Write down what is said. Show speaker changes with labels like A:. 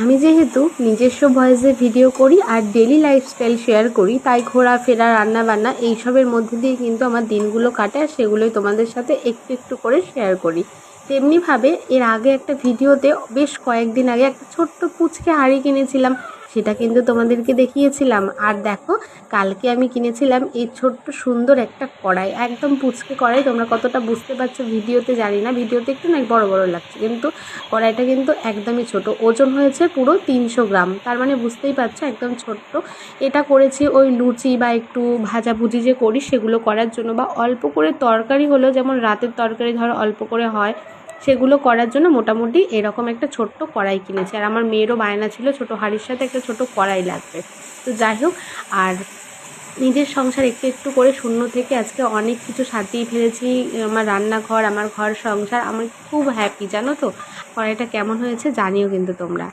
A: আমি যেহেতু নিজস্ব ভয়েসে ভিডিও করি আর ডেলি লাইফস্টাইল শেয়ার করি, তাই ঘোরাফেরা, রান্নাবান্না এইসবের মধ্যে দিয়ে কিন্তু আমার দিনগুলো কাটে আর সেগুলোই তোমাদের সাথে একটু একটু করে শেয়ার করি। তেমনিভাবে এর আগে একটা ভিডিওতে বেশ কয়েকদিন আগে একটা ছোট্ট পুচকে হাঁড়ি কিনেছিলাম। সেটা কিন্তু তোমাদেরকে দেখিয়েছিলাম। আর দেখো, কালকে আমি কিনেছিলাম এই ছোট্ট সুন্দর একটা কড়াই। একদম পুচকে কড়াই, তোমরা কতটা বুঝতে পারছ ভিডিওতে জানি না। ভিডিওতে একটু না বড় বড় লাগছে, কিন্তু কড়াইটা কিন্তু একদমই ছোট। ওজন হয়েছে পুরো তিনশো গ্রাম। তার মানে বুঝতেই পারছ, একদম ছোট্ট। এটা করেছি ওই লুচি বা একটু ভাজাভুজি যে করি, সেগুলো করার জন্য বা অল্প করে তরকারি হলো যেমন রাতের তরকারি ধরো অল্প করে হয় সেগুলো করার জন্য মোটামুটি এরকম একটা ছোট্ট কড়াই কিনেছি। আর আমার মেয়েরও বায়না ছিল, ছোটো হাড়ির সাথে একটা ছোট কড়াই লাগবে। তো যাই হোক, আর নিজের সংসার একটু একটু করে শূন্য থেকে আজকে অনেক কিছু সাজিয়ে ফেলেছি। আমার রান্নাঘর, আমার ঘর সংসার, আমি খুব হ্যাপি জানো তো? কড়াইটা কেমন হয়েছে জানিও কিন্তু তোমরা।